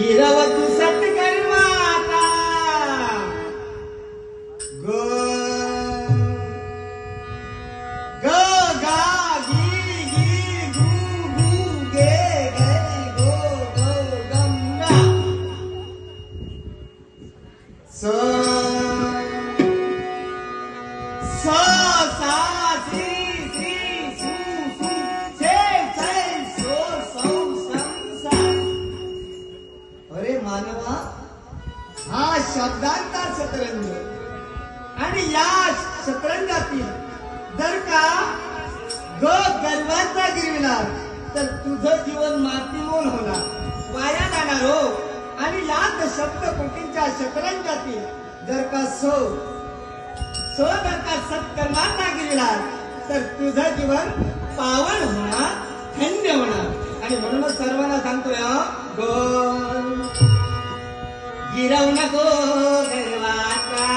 你他妈 शब्दांचा शतरंज आणि या शतरंजातील जर का ग गर्वांचा गिरविणार तर तुझं जीवन मातीमोल होणार. वाया जाणार हो. आणि लाख शब्द कोटींच्या शतरंजातील जर का सो सो जर का सत्कर्मांचा गिरविणार तर तुझं जीवन पावन होणार धन्य होणार. आणि म्हणूनच सर्वांना सांगतोय हं, गिरौनको दरवाज़ा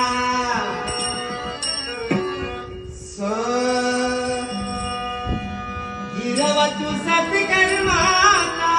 सो गिरव तू सत्कर्माता